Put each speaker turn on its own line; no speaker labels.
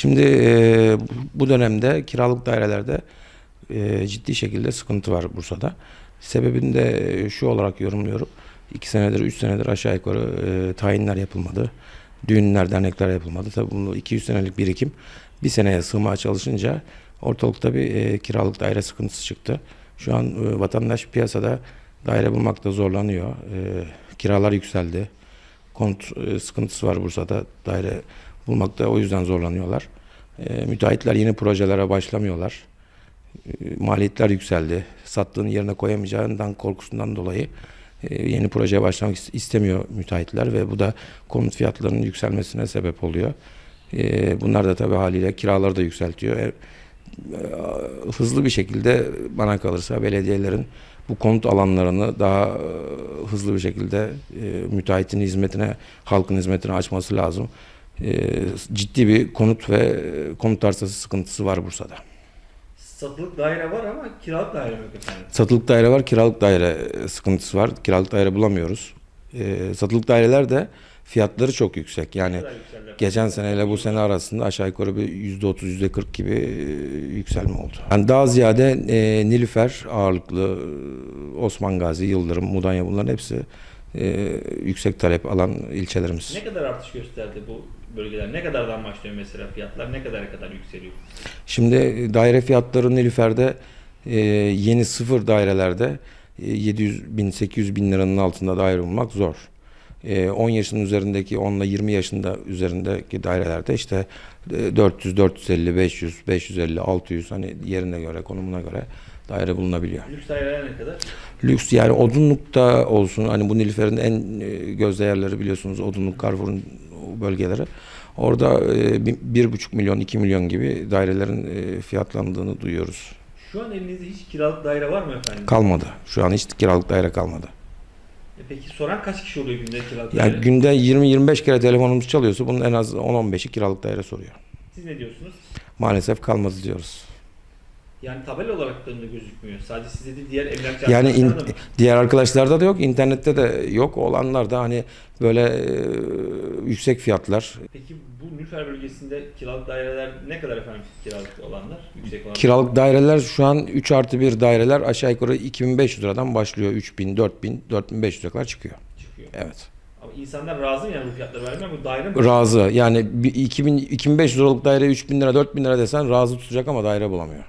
Şimdi e, bu dönemde kiralık dairelerde e, ciddi şekilde sıkıntı var Bursa'da. Sebebini de e, şu olarak yorumluyorum. İki senedir, üç senedir aşağı yukarı e, tayinler yapılmadı. Düğünler, dernekler yapılmadı. Tabii bunu 200 senelik birikim bir seneye sığmaya çalışınca ortalıkta bir e, kiralık daire sıkıntısı çıktı. Şu an e, vatandaş piyasada daire bulmakta zorlanıyor. E, kiralar yükseldi. Kont e, sıkıntısı var Bursa'da. Daire bulmakta o yüzden zorlanıyorlar. E, müteahhitler yeni projelere başlamıyorlar. E, maliyetler yükseldi. Sattığını yerine koyamayacağından korkusundan dolayı e, yeni projeye başlamak is- istemiyor müteahhitler ve bu da konut fiyatlarının yükselmesine sebep oluyor. E, bunlar da tabii haliyle kiraları da yükseltiyor. E, e, hızlı bir şekilde bana kalırsa belediyelerin bu konut alanlarını daha e, hızlı bir şekilde e, müteahhitin hizmetine, halkın hizmetine açması lazım. E, ciddi bir konut ve e, konut arsası sıkıntısı var Bursa'da.
Satılık daire var ama kiralık daire yok efendim?
Satılık daire var, kiralık daire e, sıkıntısı var. Kiralık daire bulamıyoruz. E, satılık daireler de fiyatları çok yüksek. Yani geçen seneyle bu sene arasında aşağı yukarı bir %30, %40 gibi e, yükselme oldu. Yani daha ziyade e, Nilüfer ağırlıklı, Osman Gazi, Yıldırım, Mudanya bunların hepsi e, yüksek talep alan ilçelerimiz.
Ne kadar artış gösterdi bu bölgeler? Ne kadardan başlıyor mesela fiyatlar? Ne kadara kadar yükseliyor?
Şimdi daire fiyatları Nilüfer'de e, yeni sıfır dairelerde e, 700 bin 800 bin liranın altında daire bulmak zor. E, 10 yaşın üzerindeki 10 ile 20 yaşında üzerindeki dairelerde işte e, 400, 450, 500, 550, 600 hani yerine göre, konumuna göre daire bulunabiliyor.
Lüks daireler ne kadar?
Lüks yani odunlukta olsun hani bu Nilüfer'in en e, göz değerleri biliyorsunuz odunluk Carrefour'un bölgeleri. Orada e, bir- bir buçuk milyon, iki milyon gibi dairelerin e, fiyatlandığını duyuyoruz.
Şu an elinizde hiç kiralık daire var mı efendim?
Kalmadı. Şu an hiç kiralık daire kalmadı.
E peki soran kaç kişi oluyor günde kiralık daire?
günde 20-25 kere telefonumuz çalıyorsa bunun en az 10-15'i kiralık daire soruyor.
Siz ne diyorsunuz?
Maalesef kalmadı diyoruz.
Yani tabela olarak da gözükmüyor. Sadece sizde değil diğer emlakçı
Yani in-
arkadaşlarda da mı?
diğer arkadaşlarda da yok, internette de yok. Olanlar da hani böyle e, yüksek fiyatlar,
Nülfer bölgesinde kiralık daireler ne kadar efendim kiralık olanlar? Yüksek olanlar?
Kiralık daireler şu an 3 artı 1 daireler aşağı yukarı 2500 liradan başlıyor. 3000, 4000, 4500'e kadar çıkıyor.
çıkıyor.
Evet.
Ama insanlar razı mı yani bu fiyatları vermeye? Bu daire mi?
Razı. Yani bir 2000, 2500 liralık daire 3000 lira, 4000 lira desen razı tutacak ama daire bulamıyor.